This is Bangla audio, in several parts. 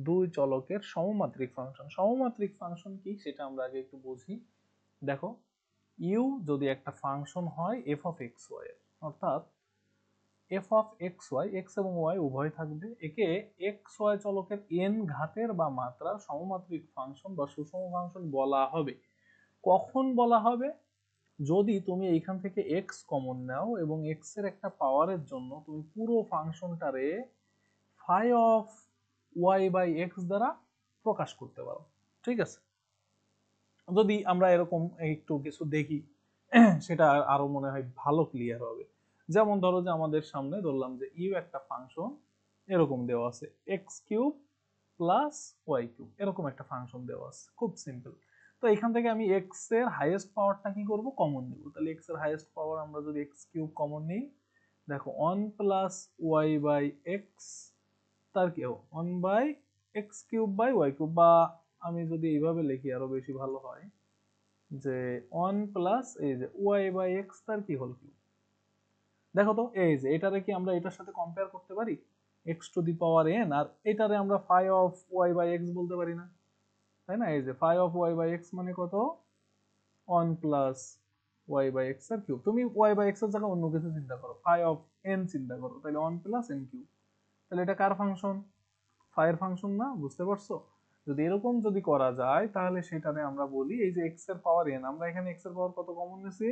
দুই চলকের সমমাত্রিক ফাংশন সমমাত্রিক ফাংশন কি? সেটা আমরা আগে একটু বুঝি। দেখো ইউ যদি একটা ফাংশন হয় এফ অফ এক্স ওয়াই অর্থাৎ F of X Y X এবং ওয়াই উভয় থাকবে। একে এক্স ওয়াই চলকের এন ঘাতের বা মাত্রার সমমাত্রিক ফাংশন বা সুষম ফাংশন বলা হবে। কখন বলা হবে? যদি তুমি এইখান থেকে এক্স কমন নাও এবং এক্সের একটা পাওয়ারের জন্য তুমি পুরো ফাংশনটারে phi of Y by X দ্বারা প্রকাশ করতে পারো। ঠিক আছে? যদি আমরা এরকম একটু কিছু দেখি, সেটা আরও মনে হয় ভালো ক্লিয়ার হবে। যেমন ধরো যে আমাদের সামনে ধরলাম যে ইউ একটা ফাংশন এরকম দেওয়া আছে X cube plus Y cube এরকম একটা ফাংশন দেওয়া আছে, খুব সিম্পল তো এখান থেকে আমি এক্সের হাইয়েস্ট পাওয়ারটা কি করব? কমন নিব তাহলে এক্সের হাইয়েস্ট পাওয়ার আমরা যদি এক্স কিউব কমন নিই, দেখো one plus Y by X তার কি one by X cube by Y cube বা আমি যদি এইভাবে লিখি আরও বেশি ভালো হয়, যে ওয়ান প্লাস এই যে ওয়াই বাই এক্স তার কি হল কিউব দেখো তো, এই যে এটারে কি আমরা এটার সাথে কম্পেয়ার করতে পারি? X to the power N আর এটারে আমরা phi of Y by X বলতে পারি না, তাই না? এই যে phi of Y by X মানে কত? One plus Y by X R cube তুমি ওয়াই বাই এক্সের জায়গায় অন্য কিছু চিন্তা করো ফাই অফ এন চিন্তা করো তাহলে ওয়ান প্লাস এন কিউব তাহলে এটা কার ফাংশন ফাইয়ের ফাংশন না, বুঝতে পারছ? যদি এরকম যদি করা যায়, তাহলে সেটারে আমরা বলি, এই যে এক্সের পাওয়ার এন আমরা এখানে এক্সের পাওয়ার কত কমন নিছি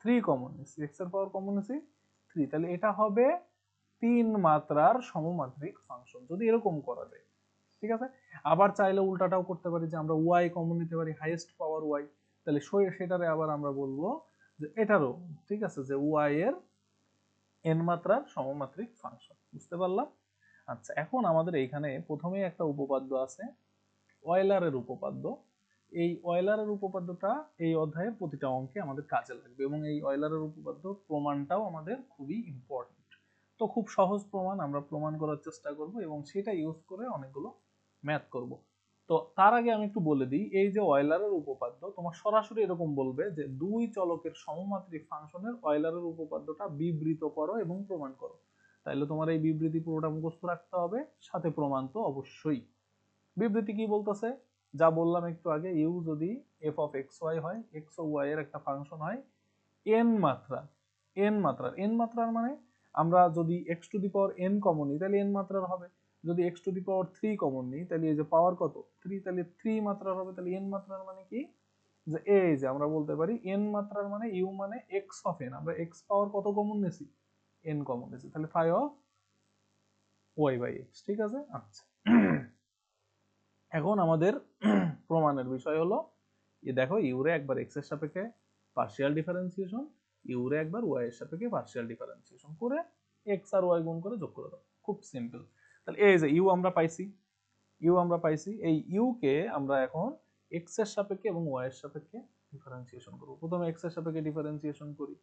থ্রি কমন নিছি এক্সের পাওয়ার কমন নিছি থ্রি তাহলে এটা হবে তিন মাত্রার সমমাত্রিক ফাংশন যদি এরকম করা যায়। ঠিক আছে? আবার চাইলে উল্টাটাও করতে পারি, যে আমরা ওয়াই কমন নিতে পারি হাইয়েস্ট পাওয়ার ওয়াই তাহলে সেটারে আবার আমরা বলব যে এটারও, ঠিক আছে? যে ওয়াই এর এন মাত্রার সমমাত্রিক ফাংশন বুঝতে পারলাম? আচ্ছা এখন আমাদের এইখানে প্রথমেই একটা উপপাদ্য আছে অয়েলারের উপপাদ্য। এই অয়েলারের উপপাদ্যটা এই অধ্যায়ের প্রতিটা অঙ্কে আমাদের কাজে লাগবে এবং এই অয়েলারের উপপাদ্য প্রমাণটাও আমাদের খুবই ইম্পর্টেন্ট তো খুব সহজ প্রমাণ, আমরা প্রমাণ করার চেষ্টা করব এবং সেটা ইউজ করে অনেকগুলো ম্যাথ করব। তো তার আগে আমি একটু বলে দিই, এই যে অয়েলারের উপপাদ্য, তোমার সরাসরি এরকম বলবে যে দুই চলকের সমমাত্রিক ফাংশনের অয়েলারের উপপাদ্যটা বিবৃত করো এবং প্রমাণ করো। তাইলে তোমার এই বিবৃতি পুরোটা মুখস্থ রাখতে হবে। সাথে প্রমাণ তো অবশ্যই। বিবৃতি কি বলতেছে? যা বললাম একটু আগে ইউ যদি এফ অফ এক্স ওয়াই হয় এক্স ও ওয়াই এর একটা ফাংশন হয় এন মাত্রা এন মাত্রার এন মাত্রার মানে আমরা যদি X to the power N common নিই তাহলে এন মাত্রার হবে। যদি X to the power three common নিই তাহলে এই যে পাওয়ার কত? থ্রি তাহলে থ্রি মাত্রার হবে তাহলে এন মাত্রার মানে কি? যে এই যে আমরা বলতে পারি এন মাত্রার মানে ইউ মানে এক্স অফ এন আমরা এক্স পাওয়ার কত কমন নিছি? এন কমন নিছি তাহলে five of Y by X ঠিক আছে? আচ্ছা। এখন আমাদের প্রমাণের বিষয় হলো যে দেখো, ইউরে একবার এক্সের সাপেক্ষে পার্শিয়াল ডিফারেন্সিয়েশন ইউরে একবার ওয়াই এর সাপেক্ষে পার্শিয়াল ডিফারেন্সিয়েশন করে এক্স আর ওয়াই গুণ করে যোগ করে দাও। খুব সিম্পল তাহলে এই যে ইউ আমরা পাইছি ইউ আমরা পাইছি, এই ইউ কে আমরা এখন এক্সের সাপেক্ষে এবং ওয়াই এর সাপেক্ষে ডিফারেন্সিয়েশন করব। প্রথমে এক্সের সাপেক্ষে ডিফারেন্সিয়েশন করি।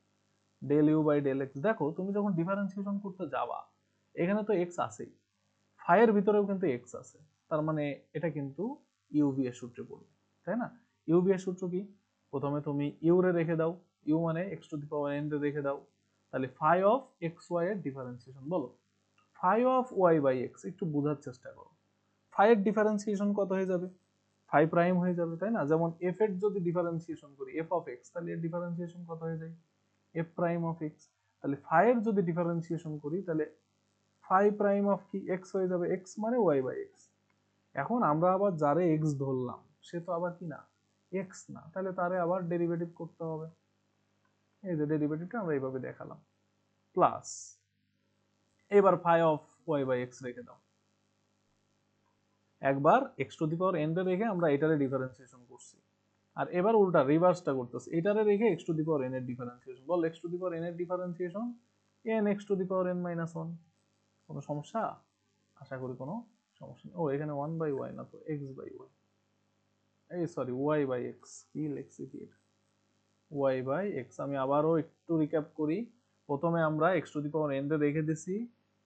Del U by del X দেখো, তুমি যখন ডিফারেন্সিয়েশন করতে যাবা, এখানে তো এক্স আছেই। ফাইয়ের ভিতরেও কিন্তু এক্স আছে। তার মানে এটা কিন্তু ইউভি এর সূত্রে পড়বে, তাই না? ইউভি এর সূত্র কি? প্রথমে তুমি ইউরে রেখে দাও। ইউ মানে X to the power N রে রেখে দাও। তাহলে ফাই অফ এক্স ওয়াই এর ডিফারেন্সিয়েশন বলো? Phi of Y by X একটু বোঝার চেষ্টা করো। ফাই এর ডিফারেন্সিয়েশন কত হয়ে যাবে? ফাই প্রাইম হয়ে যাবে, তাই না? যেমন এফ এর যদি ডিফারেন্সিয়েশন করি এফ অফ এক্স তাহলে এর ডিফারেন্সিয়েশন কত হয়ে যায়? এফ প্রাইম অফ এক্স তাহলে ফাই এর যদি ডিফারেন্সিয়েশন করি, তাহলে ফাই প্রাইম অফ কি? এক্স হয়ে যাবে এক্স মানে ওয়াই বাই এক্স এখন আমরা আবার যারে এক্স ধরলাম, সে তো আবার কি না? এক্স না। তাহলে তারে আবার ডেরিভেটিভ করতে হবে। এই যে ডেরিভেটিভটা আমরা এইভাবে দেখালাম। প্লাস এবার phi of Y by X রেখে দাও। একবার X to the power N রেখে আমরা এটারে ডিফারেন্সিয়েশন করছি। আর এবার উল্টা রিভার্সটা করতেছে। এটারে রেখে X to the power N এর differentiation ball X to the power N এর differentiation N X to the power N minus one কোনো সমস্যা? আশা করি কোনো সমস্যা নেই। ও, এখানে ওয়ান বাই ওয়াই না তো এক্স বাই ওয়াই এই সরি ওয়াই বাই এক্স কি লেখছি কি এটা? ওয়াই বাই এক্স আমি আবারও একটু রিক্যাপ করি। প্রথমে আমরা X to the power N রেখে দিছি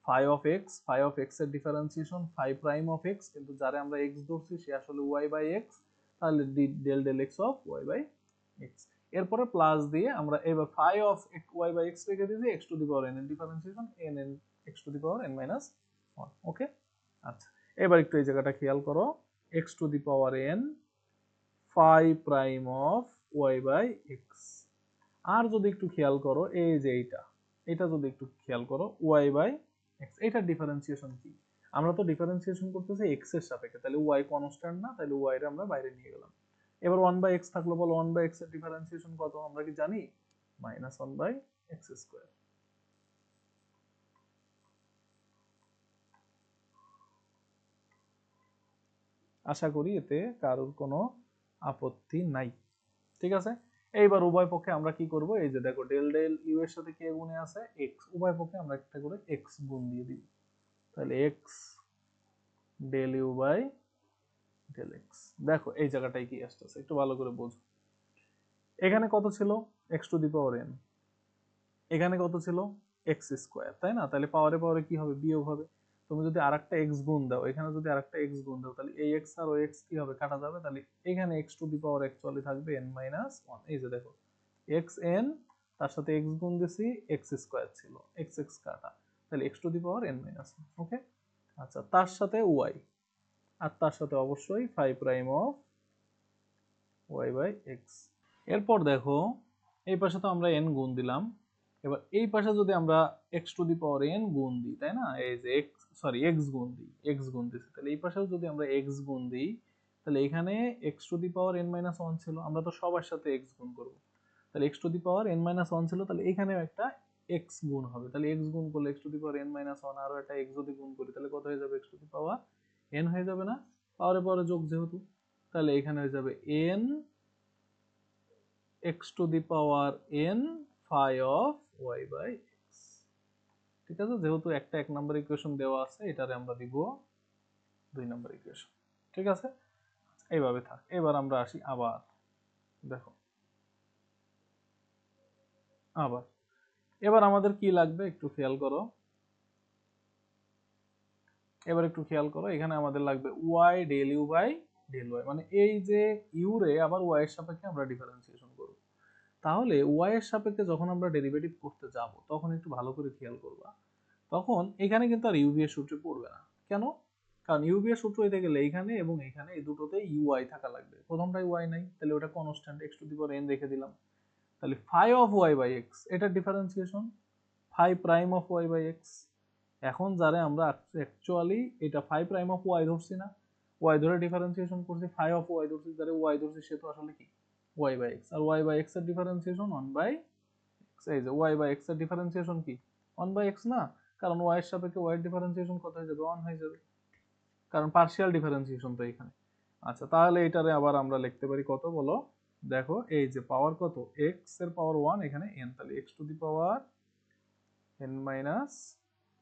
phi of X phi of এক্সের differentiation phi prime of X কিন্তু যারে আমরা এক্স ধরছি, সে আসলে ওয়াই বাই এক্স তাহলে D del del X of Y by X এরপরে প্লাস দিয়ে আমরা এবার phi of Y by X রেখে দিয়েছি X to the power N এর differentiation N N X to the power N minus one okay আচ্ছা এবার একটু এই জায়গাটা খেয়াল করো X to the power N phi prime of Y by X আর যদি একটু খেয়াল করো, এই যে এইটা এটা যদি একটু খেয়াল করো ওয়াই বাই এক্স এটার ডিফারেন্সিয়েশন কি? আমরা তো ডিফারেন্সিয়েশন করতেছি এক্সের সাপেক্ষে। তাহলে ওয়াই কনস্ট্যান্ট না, তাহলে ওয়াই এর আমরা বাইরে নিয়ে গেলাম। এবার ওয়ান বাই এক্স থাকল বলো ওয়ান বাই এক্সের ডিফারেন্সিয়েশন কত? আমরা কি জানি? Minus one by X square আশা করি এতে কারোর কোনো আপত্তি নাই। ঠিক আছে? এইবার উভয় পক্ষে আমরা কি করব? এই যে দেখো ডেল ডেল ইউ এর সাথে কে গুণে আছে? এক্স উভয় পক্ষে আমরা একটা করে এক্স গুণ দিয়ে দিই তাহলে X del U by del X দেখো, এই জায়গাটাই কি আসতেছে? একটু ভালো করে বোঝো। এখানে কত ছিল? X to the power N এখানে কত ছিল? এক্স স্কোয়ার তাই না? তাহলে পাওয়ারে পাওয়ারে কি হবে? বিয়োগ হবে। তুমি যদি আরেকটা এক্স গুণ দাও, এখানে যদি আরেকটা এক্স গুণ দাও, তাহলে এই এক্স আর ওই এক্স কি হবে? কাটা যাবে। তাহলে এখানে X to the power actually থাকবে এন মাইনাস ওয়ান এই যে দেখো এক্স এন তার সাথে এক্স গুণ দিছি এক্স স্কোয়ার ছিল এক্স এক্স কাটা। তাহলে X to the power N minus okay আচ্ছা তার সাথে ওয়াই আর তার সাথে অবশ্যই five prime of Y by X এরপর দেখো, এই পাশে তো আমরা এন গুণ দিলাম। এবার এই পাশে যদি আমরা X to the power N গুণ দিই, তাই না? এই যে এক্স সরি এক্স গুণ দিই এক্স গুণ দিছি, তাহলে এই পাশেও যদি আমরা এক্স গুণ দিই, তাহলে এখানে X to the power N minus one ছিল, আমরা তো সবার সাথে এক্স গুণ করব। তাহলে X to the power N minus one ছিল, তাহলে এখানেও একটা এক্স গুণ হবে। তাহলে এক্স গুণ করলে X to the power N minus one আরও একটা এক্স যদি গুণ করি, তাহলে কত হয়ে যাবে? X to the power N হয়ে যাবে না? পাওয়ারে পাওয়ারে যোগ যেহেতু, তাহলে এখানে হয়ে যাবে N X to the power N phi of Y by X ঠিক আছে? যেহেতু একটা এক নাম্বার ইকুয়েশন দেওয়া আছে, এটারে আমরা দিব দুই নাম্বার ইকুয়েশন ঠিক আছে? এইভাবে থাক। এবার আমরা আসি আবার। দেখো। আবার। এবার আমাদের কি লাগবে? একটু খেয়াল করো। এবার একটু খেয়াল করো, এখানে আমাদের লাগবে Y del U by del Y মানে এই যে ইউ রে আবার ওয়াই এর সাপেক্ষে আমরা ডিফারেন্সিয়েশন করব। তাহলে ওয়াই এর সাপেক্ষে যখন আমরা ডেরিভেটিভ করতে যাব, তখন একটু ভালো করে খেয়াল করবা। তখন এখানে কিন্তু আর ইউবি এর সূত্রে পড়বে না। কেন? কারণ ইউবি এর সূত্র হইতে গেলে এখানে এবং এখানে এই দুটোতে ইউআই থাকা লাগবে। প্রথমটাই ওয়াই নাই, তাহলে ওটা constant x to the power n রেখে দিলাম। তাহলে phi of y by x এটা differentiation phi prime of y by x এখন যারে আমরা অ্যাকচুয়ালি এটা ফাই প্রাইম অফ ওয়াই ধরছি না ওয়াই ধরে ডিফারেন্সিয়েশন করছি ফাই অফ ওয়াই ধরছি, যারে ওয়াই ধরছি সে তো আসলে কি? ওয়াই বাই এক্স আর ওয়াই বাই এক্সের ডিফারেন্সিয়েশন ওয়ান বাই এক্স এই যে ওয়াই বাই এক্সের ডিফারেন্সিয়েশন কি? ওয়ান বাই এক্স না, কারণ ওয়াই এর সাপেক্ষে ওয়াই এর ডিফারেন্সিয়েশন কত হয়ে যাবে? ওয়ান হয়ে যাবে। কারণ পার্শিয়াল ডিফারেন্সিয়েশন তো এখানে। আচ্ছা তাহলে এটারে আবার আমরা লিখতে পারি কত বলো? দেখো, এই যে পাওয়ার কত? এক্সের পাওয়ার ওয়ান এখানে এন তাহলে x to the power n minus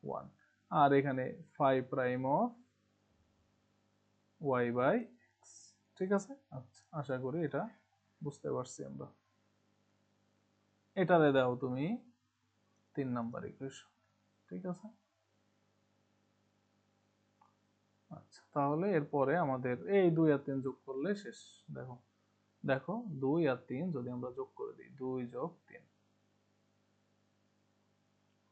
one আর এখানে five prime of y by x ঠিক আছে? আচ্ছা আশা করি এটা বুঝতে পারছি আমরা। এটারে দাও তুমি তিন নাম্বার ইকুয়েশন ঠিক আছে? আচ্ছা তাহলে এরপরে আমাদের এই দুই আর তিন যোগ করলে শেষ, দেখো। দেখো দুই আর তিন যদি আমরা যোগ করে দিই, দুই যোগ তিন।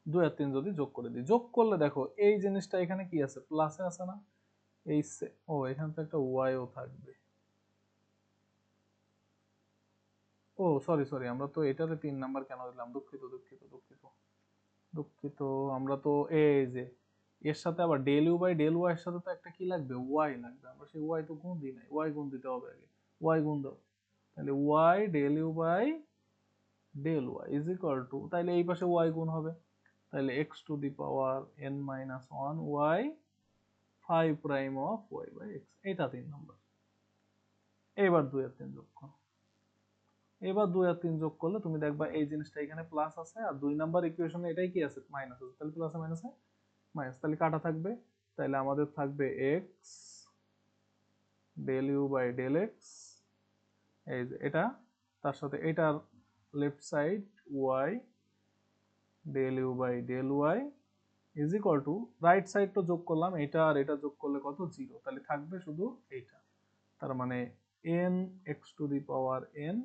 দুই আর তিন যদি যোগ করে দিই, যোগ করলে দেখো এই জিনিসটা এখানে কি আছে? প্লাসে আছে না? এই ও, এখানে তো একটা ওয়াইও থাকবে। ও সরি সরি আমরা তো এটারে তিন নাম্বার কেন দিলাম? দুঃখিত দুঃখিত দুঃখিত। দুঃখিত, আমরা তো এই যে, এর সাথে আবার del u by del y এর সাথে তো একটা কি লাগবে? ওয়াই লাগবে। আমরা সেই ওয়াই তো গুণ দিই নাই। ওয়াই গুণ দিতে হবে আগে। ওয়াই গুণ দাও। তাহলে y del u by del y is equal to তাহলে এই পাশে ওয়াই গুণ হবে। তাহলে x to the power n minus one y five prime of y by x এটা তিন নম্বর এবার দুই আর তিন যোগ করো। এবার দুই আর তিন যোগ করলে তুমি দেখবা এই জিনিসটা এখানে প্লাস আছে, আর দুই নাম্বার ইকুয়েশনে এটাই কি আছে? মাইনাস আছে। তাহলে প্লাসে মাইনাসে মাইনাস তাহলে কাটা থাকবে। তাহলে আমাদের থাকবে x del u by del x এই যে এটা, তার সাথে এটার left side y del u by del y is equal to right সাইডটা যোগ করলাম, এটা আর এটা যোগ করলে কত? জিরো তাহলে থাকবে শুধু এইটা। তার মানে n x to the power n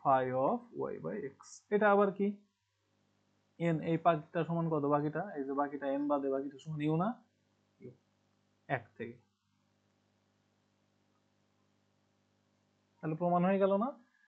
phi of y by x এটা আবার কি? এন এই বাকিটা সমান কত? বাকিটা? এই যে বাকিটা এন বাদে বাকিটা সমান ইউ না? ইউ এক থেকে। তাহলে প্রমাণ হয়ে গেল না?